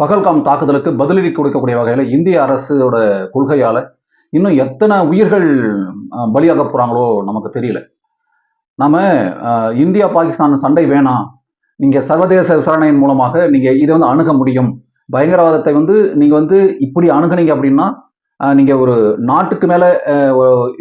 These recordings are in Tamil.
பகல்காம் தாக்குதலுக்கு பதிலடி கொடுக்கக்கூடிய வகையில் இந்திய அரசோட கொள்கையால் இன்னும் எத்தனை உயிர்கள் பலியாக போகிறாங்களோ நமக்கு தெரியல. நாம் இந்தியா பாகிஸ்தான் சண்டை வேணாம். நீங்கள் சர்வதேச விசாரணையின் மூலமாக நீங்கள் இதை வந்து அணுக முடியும். பயங்கரவாதத்தை வந்து நீங்கள் வந்து இப்படி அணுகுனீங்க அப்படின்னா நீங்கள் ஒரு நாட்டுக்கு மேலே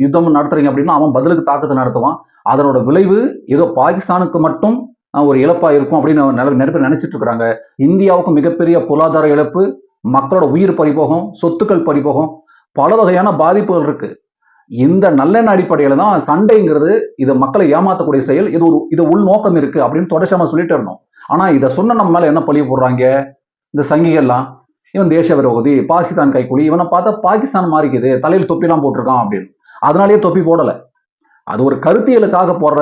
யுத்தம் நடத்துறீங்க அப்படின்னா அவன் பதிலுக்கு தாக்குதல் நடத்துவான். அதனோட விளைவு ஏதோ பாகிஸ்தானுக்கு மட்டும் ஒரு இழப்பா இருக்கும் அப்படின்னு நிறைய நிறைய பேர் நினைச்சிட்டு இருக்கிறாங்க இந்தியாவுக்கும் மிகப்பெரிய பொருளாதார இழப்பு மக்களோட உயிர் பறிபோகும் சொத்துக்கள் பறிபோகும் பல வகையான பாதிப்புகள் இருக்கு. இந்த நல்லெண்ண அடிப்படையில தான் சண்டைங்கிறது இது மக்களை ஏமாத்தக்கூடிய செயல் இது ஒரு இது உள்நோக்கம் இருக்கு அப்படின்னு தொடர்ச்சியாம நம்ம சொல்லிட்டு இருந்தோம். ஆனா இதை சொன்ன நம்ம மேல என்ன பழிய போடுறாங்க? இந்த சங்கிகள்லாம் இவன் தேச விரோதி பாகிஸ்தான் கைக்கூலி இவனை பார்த்தா பாகிஸ்தான் மாறிக்குது தலையில் தொப்பிலாம் போட்டிருக்கான் அப்படின்னு. அதனாலேயே தொப்பி போடல. அது ஒரு கருத்தியலுக்காக போடுற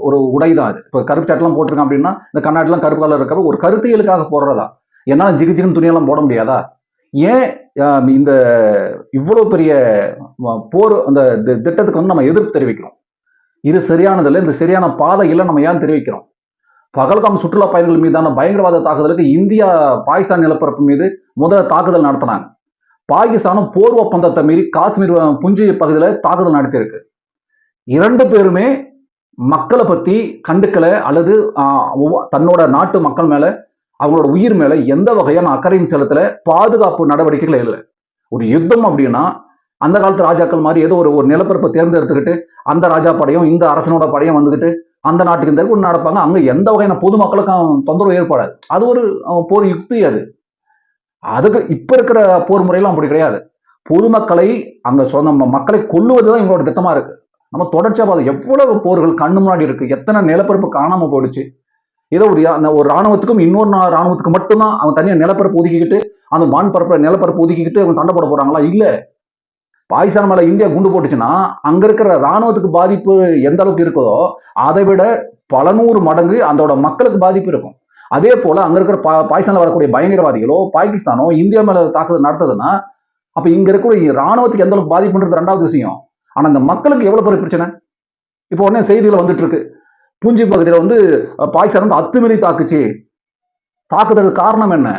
ஒரு உடை தான் அது. இப்போ கருப்பு சட்டெல்லாம் போட்டிருக்கான் அப்படின்னா இந்த கண்ணாடிலாம் கருப்பு கலர் இருக்கப்ப ஒரு கருத்தியலுக்காக போடுறதா? என்னால் ஜிகு ஜிகுன்னு துணியெல்லாம் போட முடியாதா? ஏன் இந்த இவ்வளோ பெரிய போர் அந்த தி- திட்டத்துக்கு வந்து நம்ம எதிர்ப்பு தெரிவிக்கிறோம். இது சரியானதில்லை இந்த சரியான பாதை இல்லை நம்ம ஏன் தெரிவிக்கிறோம்? பகல்காம் சுற்றுலா பயணிகள் மீதான பயங்கரவாத தாக்குதலுக்கு இந்தியா பாகிஸ்தான் நிலப்பரப்பு மீது முதல்ல தாக்குதல் நடத்தினாங்க. பாகிஸ்தானும் போர் ஒப்பந்தத்தை மீறி காஷ்மீர் புஞ்சி பகுதியில் தாக்குதல் நடத்தியிருக்கு. இரண்டு பேருமே மக்களை பத்தி கண்டுக்கலை அல்லது ஆஹ், தன்னோட நாட்டு மக்கள் மேல அவங்களோட உயிர் மேல எந்த வகையான அக்கறையும் செலுத்தல பாதுகாப்பு நடவடிக்கைகள் இல்லை ஒரு யுத்தம் அப்படின்னா அந்த காலத்து ராஜாக்கள் மாதிரி ஏதோ ஒரு ஒரு நிலப்பரப்பை தேர்ந்தெடுத்துக்கிட்டு அந்த ராஜா படையும் இந்த அரசனோட படையும் வந்துக்கிட்டு அந்த நாட்டுக்கு இந்த ஒன்று நடப்பாங்க. அங்க எந்த வகையான பொதுமக்களுக்கும் தொந்தரவு ஏற்படாது. அது ஒரு போர் யுக்தி அது. அதுக்கு இப்ப இருக்கிற போர் முறையெல்லாம் அப்படி கிடையாது. பொதுமக்களை அங்க சொந்த ம- மக்களை கொல்லுவதுதான் இவங்களோட திட்டமா இருக்கு. நம்ம தொடர்ச்சியா பார்த்தோம் எவ்வளவு போர்கள் கண்ணு முன்னாடி இருக்கு? எத்தனை நிலப்பரப்பு காணாம போயிடுச்சு? ஏதோ ஒரு அந்த ஒரு ராணுவத்துக்கும் இன்னொரு ராணுவத்துக்கு மட்டும்தான் அவன் தனியா நிலப்பரப்பு ஒதுக்கிக்கிட்டு அந்த வான் பரப்பு நிலப்பரப்பு ஒதுக்கிக்கிட்டு அவங்க சண்டை போட போறாங்களா? இல்ல. பாகிஸ்தான் மேல இந்தியா குண்டு போட்டுச்சுன்னா அங்க இருக்கிற ராணுவத்துக்கு பாதிப்பு எந்த அளவுக்கு இருக்குதோ அதை விட பல நூறு மடங்கு அதோட மக்களுக்கு பாதிப்பு இருக்கும். அதே போல அங்க இருக்கிற பா பாகிஸ்தான்ல வரக்கூடிய பயங்கரவாதிகளோ பாகிஸ்தானோ இந்தியா மேல தாக்குதல் நடத்துதுன்னா அப்ப இங்க இருக்கிற ராணுவத்துக்கு எந்த அளவுக்கு பாதிப்புன்றது ரெண்டாவது விஷயம். ஆனால் இந்த மக்களுக்கு எவ்வளோ பெரிய பிரச்சனை? இப்போ உடனே செய்திகள் வந்துட்டு இருக்கு. பூஞ்சி பகுதியில் வந்து பாகிஸ்தான் வந்து அத்துமீறி தாக்குச்சு. தாக்குதலுக்கு காரணம் என்ன?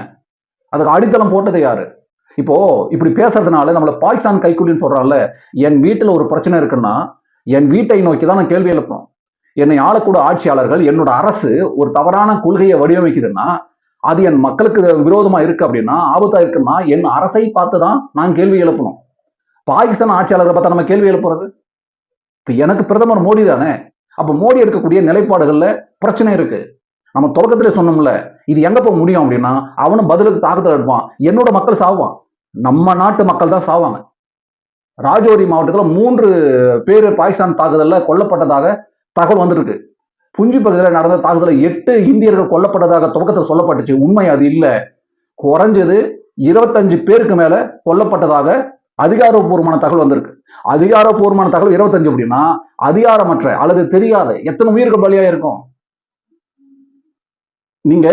அதுக்கு அடித்தளம் போட்டது யாரு? இப்போ இப்படி பேசுறதுனால நம்மள பாகிஸ்தான் கைக்கூலின்னு சொல்றான்ல என் வீட்டில் ஒரு பிரச்சனை இருக்குன்னா என் வீட்டை நோக்கி தான் நான் கேள்வி எழுப்பணும். என்னை ஆளக்கூட ஆட்சியாளர்கள் என்னோட அரசு ஒரு தவறான கொள்கையை வடிவமைக்குதுன்னா அது என் மக்களுக்கு விரோதமா இருக்கு அப்படின்னா ஆபத்தா இருக்குன்னா என் அரசை பார்த்து தான் நான் கேள்வி எழுப்பணும். பாகிஸ்தான் ஆட்சியாளரை பார்த்தா நம்ம கேள்வி எழுப்புறது இப்போ எனக்கு பிரதமர் மோடி தானே. அப்போ மோடி எடுக்கக்கூடிய நிலைப்பாடுகள்ல பிரச்சனை இருக்கு. நம்ம தொடக்கத்திலே சொன்னோம்ல இது எங்க போக முடியும் அப்படின்னா அவனும் பதிலுக்கு தாக்குதல் எடுப்பான். என்னோட மக்கள் சாவான் நம்ம நாட்டு மக்கள் தான் சாவாங்க. ராஜோரி மாவட்டத்துல மூன்று பேர் பாகிஸ்தான் தாக்குதல்ல கொல்லப்பட்டதாக தகவல் வந்திருக்கு. புஞ்சு பகுதியில் நடந்த தாக்குதலில் எட்டு இந்தியர்கள் கொல்லப்பட்டதாக துவக்கத்தில் சொல்லப்பட்டுச்சு. உண்மை அது இல்லை. குறைஞ்சது இருபத்தஞ்சு பேருக்கு மேல கொல்லப்பட்டதாக அதிகாரப்பூர்வமான தகவல் வந்திருக்கு. அதிகாரப்பூர்வமான தகவல் இருபத்தஞ்சு அப்படின்னா அதிகாரமற்ற அல்லது தெரியாத எத்தனை உயிர்கள் பலியா இருக்கும் நீங்க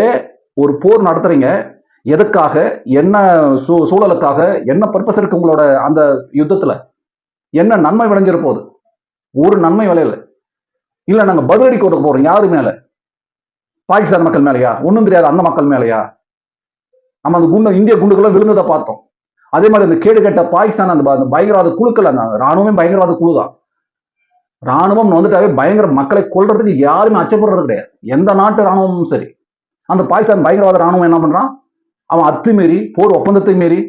ஒரு போர் நடத்துறீங்க. எதுக்காக? என்ன சூ சூழலுக்காக? என்ன பர்பஸ் இருக்கு உங்களோட அந்த யுத்தத்துல? என்ன நன்மை விளைஞ்சிருப்போது போகுது ஒரு நன்மை விளையல. இல்ல நாங்க பதிலடி கொடுக்க போறோம். யாரு மேல? பாகிஸ்தான் மக்கள் மேலயா? ஒன்றும் தெரியாது அந்த மக்கள் மேலையா? நம்ம அந்த குண்டு இந்திய குண்டுகளும் விழுந்ததை பார்த்தோம். அதே மாதிரி இந்த கேடு கட்ட பாகிஸ்தான் அந்த பயங்கரவாத குழுக்கள் அந்த ராணுவமே பயங்கரவாத குழு தான் ராணுவம் வந்துட்டாவே பயங்கர மக்களை கொள்றதுக்கு யாருமே அச்சப்படுறது கிடையாது. எந்த நாட்டு ராணுவமும் சரி. அந்த பாகிஸ்தான் பயங்கரவாத ராணுவம் என்ன பண்றான்? அவன் அத்துமீறி போர் ஒப்பந்தத்தை மீறி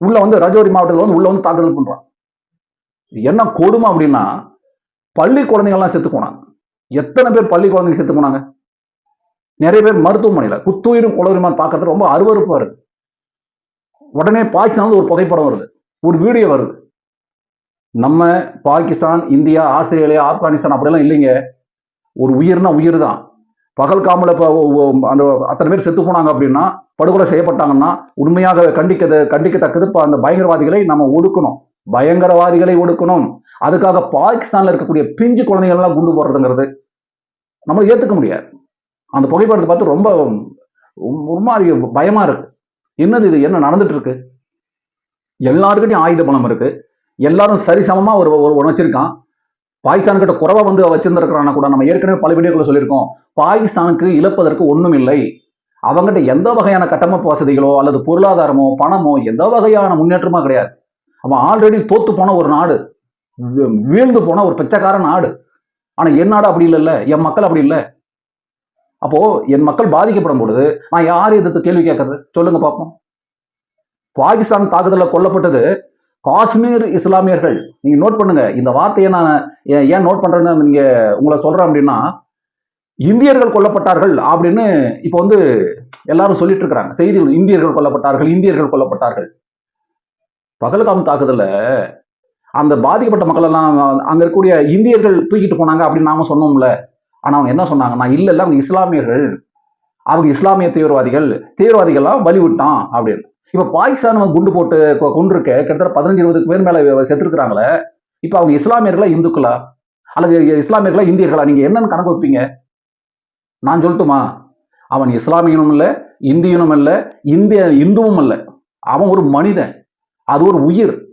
உள்ள வந்து ரஜோரி மாவட்டத்தில் வந்து உள்ள வந்து தாக்குதல் பண்றான். என்ன கொடுமை அப்படின்னா பள்ளி குழந்தைகள்லாம் செத்து போனாங்க. எத்தனை பேர் பள்ளி குழந்தைங்க செத்து போனாங்க? நிறைய பேர் மருத்துவமனையில குத்துயிரும் குளறுமா பார்க்கறது ரொம்ப அருவருப்பா இருக்கு. உடனே பாகிஸ்தான் ஒரு புகைப்படம் வருது. ஒரு வீடியோ வருது. நம்ம பாகிஸ்தான் இந்தியா ஆஸ்திரேலியா ஆப்கானிஸ்தான் அப்படிலாம் இல்லைங்க. ஒரு உயிர்னா உயிர் தான் பகல்காமில் இப்போ அந்த அத்தனை பேர் செத்து போனாங்க அப்படின்னா படுகொலை செய்யப்பட்டாங்கன்னா உண்மையாக கண்டிக்கது கண்டிக்கத்தக்கது இப்போ அந்த பயங்கரவாதிகளை நம்ம ஒடுக்கணும். பயங்கரவாதிகளை ஒடுக்கணும். அதுக்காக பாகிஸ்தான்ல இருக்கக்கூடிய பிஞ்சு குழந்தைகள் எல்லாம் குண்டு போடுறதுங்கிறது நம்ம ஏத்துக்க முடியாது. அந்த புகைப்படத்தை பார்த்து ரொம்ப ஒரு மாதிரி பயமா இருக்கு. என்னது இது? என்ன நடந்துட்டு இருக்கு எல்லாருக்கிட்டையும் ஆயுத பலம் இருக்கு. எல்லாரும் சரிசமமா ஒரு உணர்ச்சிருக்கான் ஒன்று வச்சிருக்கான். பாகிஸ்தான் கிட்ட குறைவா வந்து வச்சிருந்திருக்கிறான கூட நம்ம ஏற்கனவே பல வீடியோக்களை சொல்லியிருக்கோம். பாகிஸ்தானுக்கு இழப்பதற்கு ஒண்ணும் இல்லை. அவங்ககிட்ட எந்த வகையான கட்டமைப்பு வசதிகளோ அல்லது பொருளாதாரமோ பணமோ எந்த வகையான முன்னேற்றமோ கிடையாது. அவன் ஆல்ரெடி தோத்து போன ஒரு நாடு. வீழ்ந்து போன ஒரு பிச்சைக்கார நாடு. ஆனா என் நாடு அப்படி இல்லைல்ல. என் மக்கள் அப்படி இல்லை. அப்போ என் மக்கள் பாதிக்கப்படும் பொழுது நான் யார் எதிர்த்து கேள்வி கேட்கறது? சொல்லுங்க பார்ப்போம். பாகிஸ்தான் தாக்குதலில் கொல்லப்பட்டது காஷ்மீர் இஸ்லாமியர்கள். நீங்க நோட் பண்ணுங்க. இந்த வார்த்தையை நான் ஏன் ஏன் நோட் பண்றேன்னு நீங்க உங்களை சொல்றேன் அப்படின்னா இந்தியர்கள் கொல்லப்பட்டார்கள் அப்படின்னு இப்போ வந்து எல்லாரும் சொல்லிட்டு இருக்கிறாங்க. செய்திகள் இந்தியர்கள் கொல்லப்பட்டார்கள் இந்தியர்கள் கொல்லப்பட்டார்கள். பகல்காம் தாக்குதல அந்த பாதிக்கப்பட்ட மக்கள் எல்லாம் அங்க இருக்கக்கூடிய இந்தியர்கள் தூக்கிட்டு போனாங்க அப்படின்னு நாம சொன்னோம்ல. ஆனால் அவங்க என்ன சொன்னாங்கன்னா இல்லை இல்லை அவங்க இஸ்லாமியர்கள். அவங்க இஸ்லாமிய தீவிரவாதிகள். தீவிரவாதிகள்லாம் வலிவிட்டான் அப்படின்னு. இப்போ பாகிஸ்தான் அவங்க குண்டு போட்டு கொ- கொண்டிருக்க கிட்டத்தட்ட பதினஞ்சு இருபதுக்கு பேர் மேலே செத்துருக்குறாங்களே இப்ப அவங்க இஸ்லாமியர்களா இந்துக்களா? அல்லது இஸ்லாமியர்களா இந்தியர்களா? நீங்க என்னன்னு கணக்கு வைப்பீங்க? நான் சொல்லட்டுமா? அவன் இஸ்லாமியனும் இல்ல இந்தியனும் இல்லை இந்திய இந்துவும் இல்லை. அவன் ஒரு மனிதன். அது ஒரு உயிர்.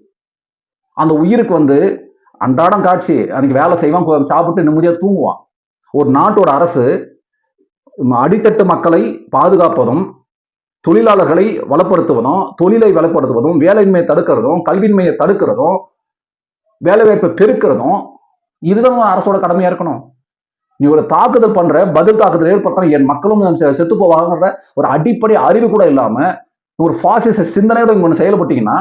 அந்த உயிருக்கு வந்து அன்றாடம் காட்சி. அன்னைக்கு வேலை செய்வான் சாப்பிட்டு நிம்மதியா தூங்குவான். ஒரு நாட்டோட அரசு அடித்தட்டு மக்களை பாதுகாப்பதும் தொழிலாளர்களை வளப்படுத்துவதும் தொழிலை வளப்படுத்துவதும் வேலையின்மையை தடுக்கிறதும் கல்வியின்மையை தடுக்கிறதும் வேலைவாய்ப்பை பெருக்கிறதும் இதுதான் அரசோட கடமையா இருக்கணும். நீ ஒரு தாக்குதல் பண்ற பதில் தாக்குதல் ஏற்படுத்த என் மக்களும் செத்து போவாங்கன்ற ஒரு அடிப்படை அறிவு கூட இல்லாம ஒரு பாசிச சிந்தனையோட இங்க ஒன்று செயல்பட்டீங்கன்னா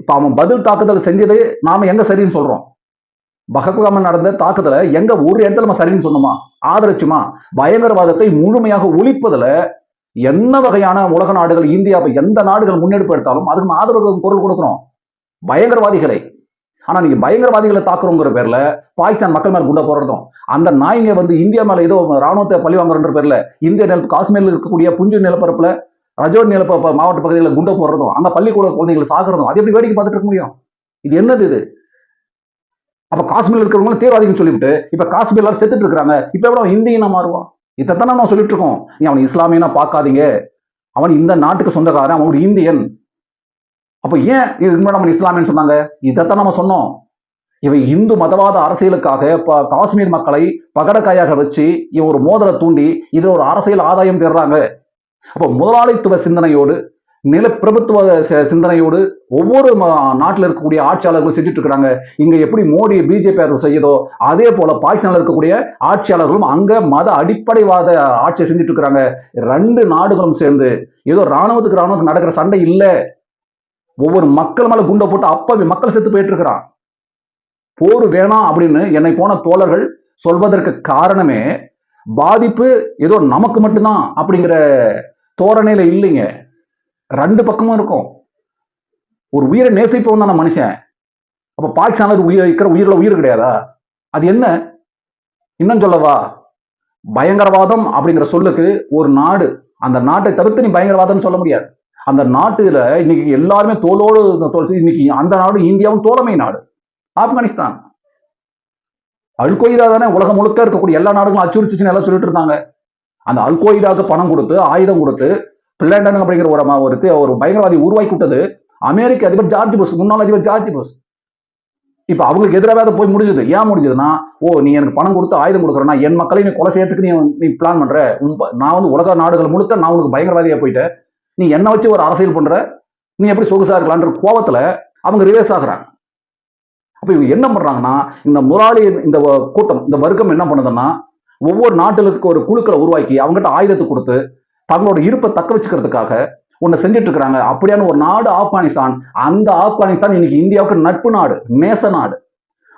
இப்ப அவன் பதில் தாக்குதல் செஞ்சது நாம எங்க சரின்னு சொல்றோம். பகத்காம நடந்த தாக்குதல எங்க ஒரு இடத்துல நம்ம சரின்னு சொன்னோமா? ஆதரிச்சுமா? பயங்கரவாதத்தை முழுமையாக ஒழிப்பதுல என்ன வகையான உலக நாடுகள் இந்தியா எந்த நாடுகள் முன்னெடுப்பு எடுத்தாலும் அதுக்கு நம்ம ஆதரவு குரல் கொடுக்கணும். பயங்கரவாதிகளை. ஆனா நீங்க பயங்கரவாதிகளை தாக்குறோங்கிற பேர்ல பாகிஸ்தான் மக்கள் மேல குண்ட போடுறதும் அந்த நாய்ங்க வந்து இந்தியா மேல ஏதோ ராணுவத்தை பழி வாங்குறன்ற பேர்ல இந்திய நில காஷ்மீர்ல இருக்கக்கூடிய புஞ்சு நிலப்பரப்புல ரஜோர் நிலப்ப மாவட்ட பகுதிகளில் குண்டை போடுறதும் அங்க பள்ளிக்கூட குழந்தைகளை சாகுறதும் அது எப்படி வேடிக்கை பார்த்துட்டு இருக்க முடியும்? இது என்னது இது? அப்ப காஷ்மீர்ல இருக்கிறவங்களும் தீவிரவாதிகள் சொல்லிவிட்டு இப்ப காஷ்மீர்ல எல்லாரும் செத்துட்டு இருக்காங்க இப்ப எவ்வளவு அவன் இந்தியனா மாறுவான். இதைத்தானே நான் சொல்லிட்டு இருக்கோம். நீ அவன் இஸ்லாமியனா பார்க்காதீங்க. அவன் இந்த நாட்டுக்கு சொந்தக்காரன் அவன் ஒரு இந்தியன். அப்ப ஏன் இதுக்கு முன்னாடி நம்ம இஸ்லாமியன் சொன்னாங்க? இதைத்தான் நம்ம சொன்னோம். இவன் இந்து மதவாத அரசியலுக்காக காஷ்மீர் மக்களை பகடக்காயாக வச்சு இவன் ஒரு மோதலை தூண்டி இதுல ஒரு அரசியல் ஆதாயம் பெறுறாங்க. அப்ப முதலாளித்துவ சிந்தனையோடு நிலப்பிரபுத்துவ சிந்தனையோடு ஒவ்வொரு நாட்டில் இருக்கக்கூடிய ஆட்சியாளர்களும் செஞ்சுட்டு இருக்கிறாங்க இங்க எப்படி மோடி பிஜேபி அரசு செய்யுதோ அதே போல பாகிஸ்தானில் இருக்கக்கூடிய ஆட்சியாளர்களும் அங்க மத அடிப்படைவாத ஆட்சியை செஞ்சுட்டு இருக்கிறாங்க ரெண்டு நாடுகளும் சேர்ந்து ஏதோ ராணுவத்துக்கு ராணுவத்துக்கு நடக்கிற சண்டை இல்லை. ஒவ்வொரு மக்கள் மேல குண்டை போட்டு அப்பவே மக்கள் செத்து போயிட்டு இருக்கிறான் போர் வேணாம் அப்படின்னு என்னை போன தோழர்கள் சொல்வதற்கு காரணமே பாதிப்பு ஏதோ நமக்கு மட்டும்தான் அப்படிங்கிற தோரணையில இல்லைங்க. ரெண்டு பக்கமும் இருக்கும். ஒரு உயிரை நேசிப்பவன் தானே மனுஷன். அப்ப பாகிஸ்தான்ல உயிர் இருக்கிற உயிரில் உயிர் கிடையாதா? அது என்ன? இன்னும் சொல்லவா? பயங்கரவாதம் அப்படிங்கிற சொல்லுக்கு ஒரு நாடு அந்த நாட்டை தவிர்த்து நீ பயங்கரவாதம்னு சொல்ல முடியாது. அந்த நாட்டுல இன்னைக்கு எல்லாருமே தோளோடு இன்னைக்கு அந்த நாடு இந்தியாவும் தோழமை நாடு. ஆப்கானிஸ்தான். அல்கொய்தா தானே உலகம் முழுக்க இருக்கக்கூடிய எல்லா நாடுகளும் அச்சுறுத்துச்சுன்னு எல்லாம் சொல்லிட்டு இருந்தாங்க. அந்த அல்கொய்தாவுக்கு பணம் கொடுத்து ஆயுதம் கொடுத்து பிள்ளைண்டன் அப்படிங்கிற ஒரு ம- ஒரு பயங்கரவாதி உருவாக்கி விட்டது. அமெரிக்க அதிபர் ஜார்ஜ் புஷ் முன்னாள் அதிபர் ஜார்ஜ் புஷ். இப்ப அவங்களுக்கு எதிராக அதை போய் முடிஞ்சது. ஏன் முடிஞ்சதுன்னா ஓ நீ எனக்கு பணம் கொடுத்து ஆயுதம் கொடுக்குறேன்னா என் மக்களை நீ கொலை செய்யறதுக்கு நீ நீ பிளான் பண்ற. உன் ப- நான் வந்து உலக நாடுகள் முழுக்க நான் உனக்கு பயங்கரவாதியா போயிட்டேன். நீ என்ன வச்சு ஒரு அரசியல் பண்ற? நீ எப்படி சொகுசா இருக்கலான்ற கோவத்துல அவங்க ரிவேஸ் ஆகுறாங்க. அப்ப இவங்க என்ன பண்றாங்கன்னா இந்த முதலாளி இந்த கூட்டம் இந்த வர்க்கம் என்ன பண்ணுதுன்னா ஒவ்வொரு நாட்டிலுக்கு ஒரு குழுக்களை உருவாக்கி அவங்ககிட்ட ஆயுதத்தை கொடுத்து தங்களோட இருப்பை தக்க வச்சுக்கிறதுக்காக ஒன்னு செஞ்சுட்டு இருக்கிறாங்க அப்படியான ஒரு நாடு ஆப்கானிஸ்தான். அந்த ஆப்கானிஸ்தான் இன்னைக்கு இந்தியாவுக்கு நட்பு நாடு நேச நாடு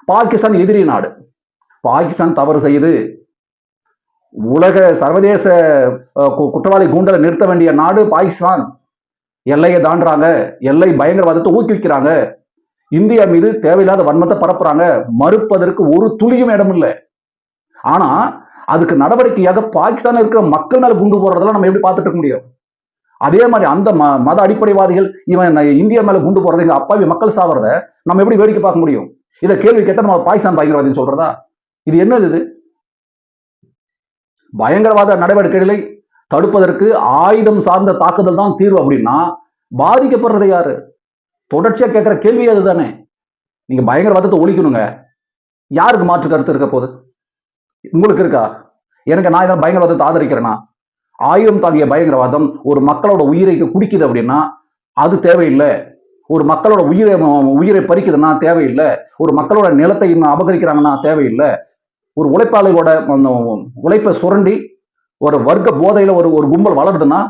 பாகிஸ்தான் எதிரி நாடு. பாகிஸ்தான் தவறு செய்யுது உலக சர்வதேச கு- குற்றவாளி கூண்டலை நிறுத்த வேண்டிய நாடு பாகிஸ்தான். எல்லையை தாண்டுறாங்க. எல்லை பயங்கரவாதத்தை ஊக்குவிக்கிறாங்க இந்தியா மீது தேவையில்லாத வன்மத்தை பரப்புறாங்க. மறுப்பதற்கு ஒரு துளியும் இடம் இல்லை. ஆனா அதுக்கு நடவடிக்கையாக பாகிஸ்தான் இருக்கிற மக்கள் மேல குண்டு போடுறதெல்லாம் நம்ம எப்படி பார்த்துட்டு இருக்க முடியும்? அதே மாதிரி அந்த ம- மத அடிப்படைவாதிகள் இவன் இந்தியா மேல குண்டு போடுறது எங்க அப்பாவி மக்கள் சாவறத நம்ம எப்படி வேடிக்கை பார்க்க முடியும்? இதை கேள்வி கேட்டா நம்ம பாகிஸ்தான் பயங்கரவாதின்னு சொல்றதா? இது என்னது இது? பயங்கரவாத நடவடிக்கைகளை தடுப்பதற்கு ஆயுதம் சார்ந்த தாக்குதல் தான் தீர்வு அப்படின்னா பாதிக்கப்படுறது யாரு? தொடர்ச்சியா கேட்கிற கேள்வி அதுதானே. நீங்க பயங்கரவாதத்தை ஒழிக்கணுங்க. யாருக்கு மாற்று கருத்து இருக்க போகுது? உங்களுக்கு இருக்கா? எனக்கு நான் இதை பயங்கரவாதத்தை ஆதரிக்கிறேனா? ஆயுதம் தாங்கிய பயங்கரவாதம் ஒரு மக்களோட உயிரை குடிக்குது அப்படின்னா அது தேவையில்லை. ஒரு மக்களோட உயிரை உயிரை பறிக்குதுன்னா தேவையில்லை. ஒரு மக்களோட நிலத்தை இன்னும் அபகரிக்கிறாங்கன்னா தேவையில்லை. ஒரு உழைப்பாளையோட உழைப்பை சுரண்டி ஒரு வர்க்க போதையில ஒரு ஒரு கும்பல் வளருதுன்னா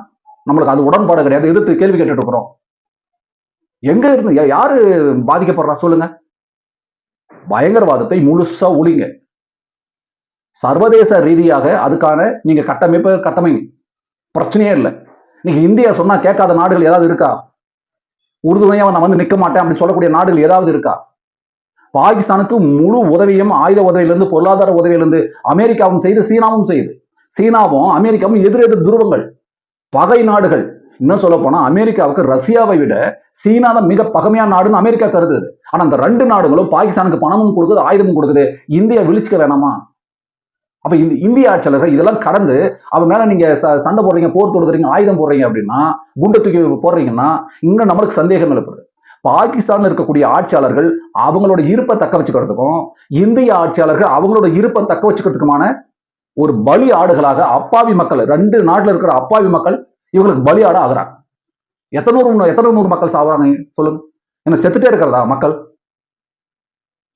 நம்மளுக்கு அது உடன்பாடு கிடையாது. எதிர்த்து கேள்வி கேட்டுட்டு இருக்கிறோம். எங்க இருந்து யாரு பாதிக்கப்படுறா சொல்லுங்க? பயங்கரவாதத்தை முழுசா ஒழிங்க. சர்வதேச ரீதியாக அதுக்கான நீங்க கட்டமைப்பு கட்டமைங்க பிரச்சனையே இல்லை. நீங்க இந்தியா சொன்னா கேட்காத நாடுகள் ஏதாவது இருக்கா? உறுதுணையா நான் வந்து நிக்க மாட்டேன் அப்படின்னு சொல்லக்கூடிய நாடுகள் ஏதாவது இருக்கா? பாகிஸ்தானுக்கு முழு உதவியும் ஆயுத உதவியிலிருந்து பொருளாதார உதவியிலிருந்து அமெரிக்காவும் செய்து சீனாவும் செய்து. சீனாவும் அமெரிக்காவும் எதிரெதிர் துருவங்கள் பகை நாடுகள். இன்னும் சொல்ல போனா அமெரிக்காவுக்கு ரஷ்யாவை விட சீனா தான் மிக பகமையான நாடுன்னு அமெரிக்கா கருதுது. ஆனா அந்த ரெண்டு நாடுகளும் பாகிஸ்தானுக்கு பணமும் கொடுக்குது ஆயுதமும் கொடுக்குது. இந்தியா விழிச்சுக்க வேணாமா? அப்ப இந்த இந்திய ஆட்சியாளர்கள் இதெல்லாம் கடந்து அவன் மேல நீங்க சண்டை போடுறீங்க போர் தொடுக்குறீங்க ஆயுதம் போடுறீங்க அப்படின்னா குண்டை தூக்கி போடுறீங்கன்னா இன்னும் நம்மளுக்கு சந்தேகம் எழுப்புது பாகிஸ்தான்ல இருக்கக்கூடிய ஆட்சியாளர்கள் அவங்களோட இருப்பை தக்க வச்சுக்கிறதுக்கும் இந்திய ஆட்சியாளர்கள் அவங்களோட இருப்பை தக்க வச்சுக்கிறதுக்குமான ஒரு பலி ஆடுகளாக அப்பாவி மக்கள் ரெண்டு நாட்டுல இருக்கிற அப்பாவி மக்கள் இவங்களுக்கு பலி ஆட ஆகுறாங்க. எத்தனூறு எத்தனை நூறு மக்கள் சாகுறாங்க சொல்லுங்க. என்ன செத்துட்டே இருக்கிறதா மக்கள்?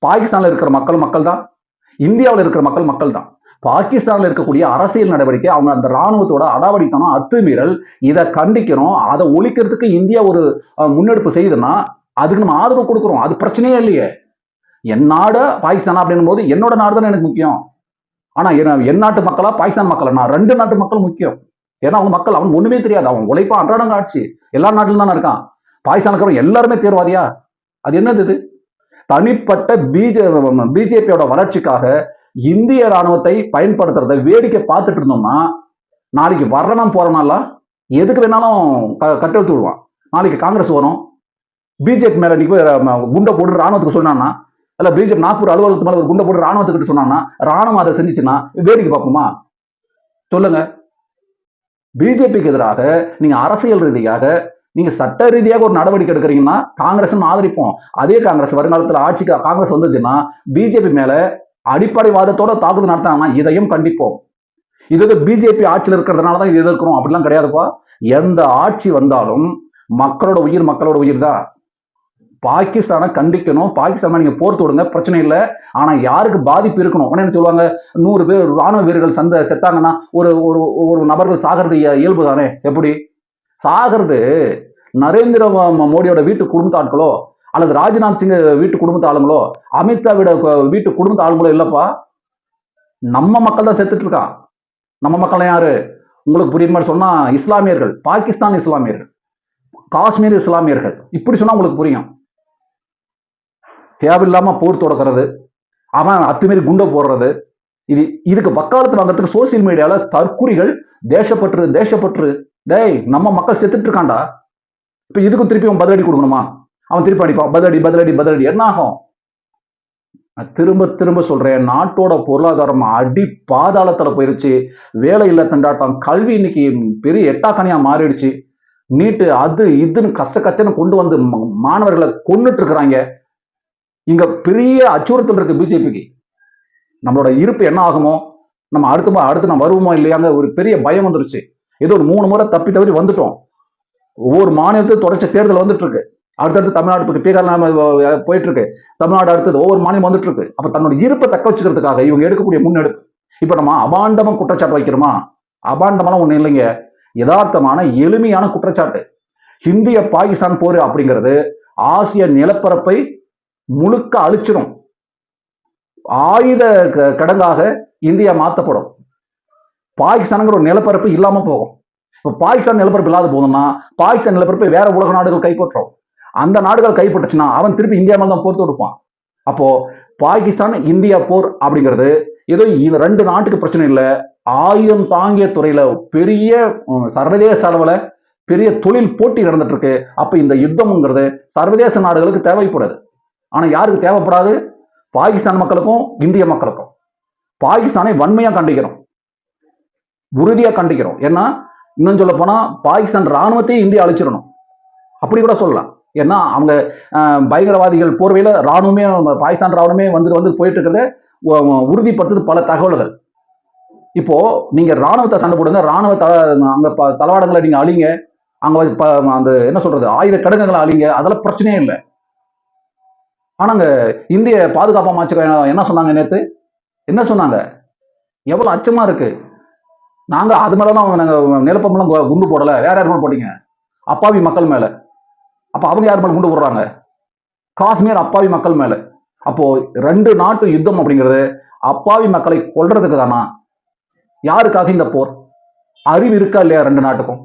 பாகிஸ்தான்ல இருக்கிற மக்கள் மக்கள் தான் இந்தியாவில் இருக்கிற மக்கள் மக்கள் தான் பாகிஸ்தானில் இருக்கக்கூடிய அரசியல் நடவடிக்கை அவங்க அந்த ராணுவத்தோட அடாவடித்தனம் அத்துமீறல் இதை கண்டிக்கிறோம் அதை ஒழிக்கிறதுக்கு இந்தியா ஒரு முன்னெடுப்பு செய்யுதுன்னா அதுக்கு நம்ம ஆதரவு கொடுக்குறோம். அது பிரச்சனையே இல்லையே. என் நாடு பாகிஸ்தானா அப்படின்னும் போது என்னோட நாடு தானே எனக்கு முக்கியம். ஆனா என் என் நாட்டு மக்களா பாகிஸ்தான் மக்களா? நான் ரெண்டு நாட்டு மக்கள் முக்கியம். ஏன்னா அவங்க மக்கள் அவன் ஒண்ணுமே தெரியாது. அவன் உழைப்பா அன்றாடம் ஆட்சி எல்லா நாட்டிலும் தானே இருக்கான். பாகிஸ்தானுக்கு எல்லாருமே தேர்வாதியா? அது என்னது இது? தனிப்பட்ட பிஜே பிஜேபியோட வளர்ச்சிக்காக இந்திய ராணுவத்தை பயன்படுத்துறத வேடிக்கை பார்த்துட்டு இருந்தோம்னா நாளைக்கு வரலாம் போறனால எதுக்கு வேணாலும் க- கட்டெழுத்து விடுவான். நாளைக்கு காங்கிரஸ் வரும். பிஜேபி மேல நீ குண்டை போட்டு ராணுவத்துக்கு சொன்னான்னா இல்ல பிஜேபி நாக்பூர் அலுவலகத்து மேல ஒரு குண்டை போட்டு ராணுவத்துக்கிட்ட சொன்னான்னா ராணுவம் அதை செஞ்சுச்சுன்னா வேடிக்கை பார்ப்போமா? சொல்லுங்க. பிஜேபிக்கு எதிராக நீங்க அரசியல் ரீதியாக நீங்க சட்ட ரீதியாக ஒரு நடவடிக்கை எடுக்கிறீங்கன்னா காங்கிரஸ் ஆதரிப்போம். அதே காங்கிரஸ் வருங்காலத்தில் ஆட்சிக்கு காங்கிரஸ் வந்துச்சுன்னா பிஜேபி மேல அடிப்படைவாதத்தோட தாக்குதல் நடத்தாங்கன்னா இதையும் கண்டிப்போம். இது பிஜேபி ஆட்சியில் இருக்கிறதுனால தான் இது எதிர்க்கிறோம். அப்படிலாம் கிடையாதுப்பா. எந்த ஆட்சி வந்தாலும் மக்களோட உயிர் மக்களோட உயிர் தான் பாகிஸ்தானை கண்டிக்கணும். பாகிஸ்தானை நீங்க போர் தொடுங்க பிரச்சனை இல்லை. ஆனா யாருக்கு பாதிப்பு இருக்கணும்? என்ன சொல்லுவாங்க? நூறு பேர் ராணுவ வீரர்கள் சந்த செத்தாங்கன்னா ஒரு ஒரு ஒரு நபர்கள் சாகிறது இய- இயல்பு தானே? எப்படி? சாகிறது நரேந்திர மோடியோட வீட்டு குடும்பத்தாட்களோ அல்லது ராஜ்நாத் சிங் வீட்டு குடும்பத்து ஆளுங்களோ அமித்ஷாவிட வீட்டு குடும்பத்து ஆளுங்களோ இல்லப்பா? நம்ம மக்கள் தான் செத்துட்டு இருக்கான். நம்ம மக்கள் யாரு? உங்களுக்கு புரியுற மாதிரி சொன்னா இஸ்லாமியர்கள் பாகிஸ்தான் இஸ்லாமியர்கள் காஷ்மீர் இஸ்லாமியர்கள். இப்படி சொன்னா உங்களுக்கு புரியும். தேவையில்லாம போர் தொடக்கிறது அவன் அத்துமீறி குண்டை போடுறது இது இதுக்கு வக்காலத்து வாங்குறதுக்கு சோசியல் மீடியால தற்குறிகள் தேசப்பற்று தேசப்பற்று. டேய் நம்ம மக்கள் செத்துட்டு இருக்கான்டா. இப்ப இதுக்கும் திருப்பி உன் பதிலடி கொடுக்கணுமா? அவன் திருப்பி அடிப்பான். பதிலடி பதிலடி பதிலடி. என்ன ஆகும்? நான் திரும்ப திரும்ப சொல்றேன். நாட்டோட பொருளாதாரம் அடி பாதாளத்துல போயிருச்சு. வேலை இல்லை திண்டாட்டம். கல்வி இன்னைக்கு பெரிய எட்டாக்கனியா மாறிடுச்சு. நீட்டு அது இதுன்னு கஷ்ட கஷ்டன்னு கொண்டு வந்து ம- மாணவர்களை கொண்டுட்டு இருக்கிறாங்க இங்க பெரிய அச்சுறுத்தல் இருக்கு பிஜேபிக்கு. நம்மளோட இருப்பு என்ன ஆகுமோ? நம்ம அடுத்து அடுத்து நம்ம வருவோமோ இல்லையாங்க ஒரு பெரிய பயம் வந்துருச்சு. ஏதோ ஒரு மூணு முறை தப்பி தவறி வந்துட்டோம். ஒவ்வொரு மாநிலத்தையும் தொடர்ச்சி தேர்தல் வந்துட்டு இருக்கு அடுத்தடுத்து தமிழ்நாடு இப்போ பீகார் நாம, போயிட்டு இருக்கு தமிழ்நாடு அடுத்தது ஒவ்வொரு மாநிலம் வந்துட்டு இருக்கு அப்ப தன்னோட இருப்பை தக்க வச்சுக்கிறதுக்காக இவங்க எடுக்கக்கூடிய முன்னெடுப்பு. இப்ப நம்ம அபாண்டமா குற்றச்சாட்டு வைக்கிறோமா? அபாண்டமெல்லாம் ஒன்றும் இல்லைங்க. யதார்த்தமான எளிமையான குற்றச்சாட்டு. இந்திய பாகிஸ்தான் போர் அப்படிங்கிறது ஆசிய நிலப்பரப்பை முழுக்க அழிச்சிடும் ஆயுத க- கிடங்காக இந்தியா மாத்தப்படும். பாகிஸ்தானுங்கிற ஒரு நிலப்பரப்பு இல்லாம போகும். இப்போ பாகிஸ்தான் நிலப்பரப்பு இல்லாத போதும்னா பாகிஸ்தான் நிலப்பரப்பை வேற உலக நாடுகள் கைப்பற்றும். அந்த நாடுகள் கைப்பற்றுச்சுன்னா அவன் திருப்பி இந்தியா மேல தான் போர் தொடுப்பான். அப்போ பாகிஸ்தான் இந்தியா போர் அப்படிங்கிறது ஏதோ ரெண்டு நாட்டுக்கு பிரச்சனை இல்லை. ஆயுதம் தாங்கிய துறையில பெரிய சர்வதேச அளவுல பெரிய தொழில் போட்டி நடந்துட்டு இருக்கு அப்ப இந்த யுத்தம்ங்கிறது சர்வதேச நாடுகளுக்கு தேவைப்படுது. ஆனா யாருக்கு தேவைப்படாது? பாகிஸ்தான் மக்களுக்கும் இந்திய மக்களுக்கும். பாகிஸ்தானை வன்மையா கண்டிக்கிறோம். உறுதியா கண்டிக்கிறோம். ஏன்னா இன்னும் சொல்ல போனா பாகிஸ்தான் ராணுவத்தையே இந்தியா அழிச்சிடணும். அப்படி கூட சொல்லலாம். ஏன்னா அவங்க பயங்கரவாதிகள் போர்வையில் ராணுவமே பாகிஸ்தான் ராணுவமே வந்து வந்து போயிட்டு இருக்கிறத உறுதிப்படுத்துது பல தகவல்கள். இப்போ நீங்க ராணுவத்தை சண்டை போடுங்க ராணுவ த அங்க தளவாடங்களை நீங்க அழிங்க அங்க அந்த என்ன சொல்றது ஆயுத கடகங்களை அழிங்க அதெல்லாம் பிரச்சனையே இல்லை. ஆனாங்க இந்திய பாதுகாப்பு அமைச்சர் என்ன சொன்னாங்க நேத்து? என்ன சொன்னாங்க? எவ்வளவு அச்சமா இருக்கு. நாங்க அது மேலதான் நாங்க நிலப்பமெல்லாம் குண்டு போடல வேற யாருமே போட்டீங்க? அப்பாவி மக்கள் மேல. அப்ப அவங்க யார் மேலே குண்டு போடுறாங்க? காஷ்மீர் அப்பாவி மக்கள் மேல. அப்போ ரெண்டு நாட்டு யுத்தம் அப்படிங்கிறது அப்பாவி மக்களை கொல்றதுக்கு தானா யாருக்காக இந்த போர்? அறிவு இருக்கா இல்லையா ரெண்டு நாட்டுக்கும்?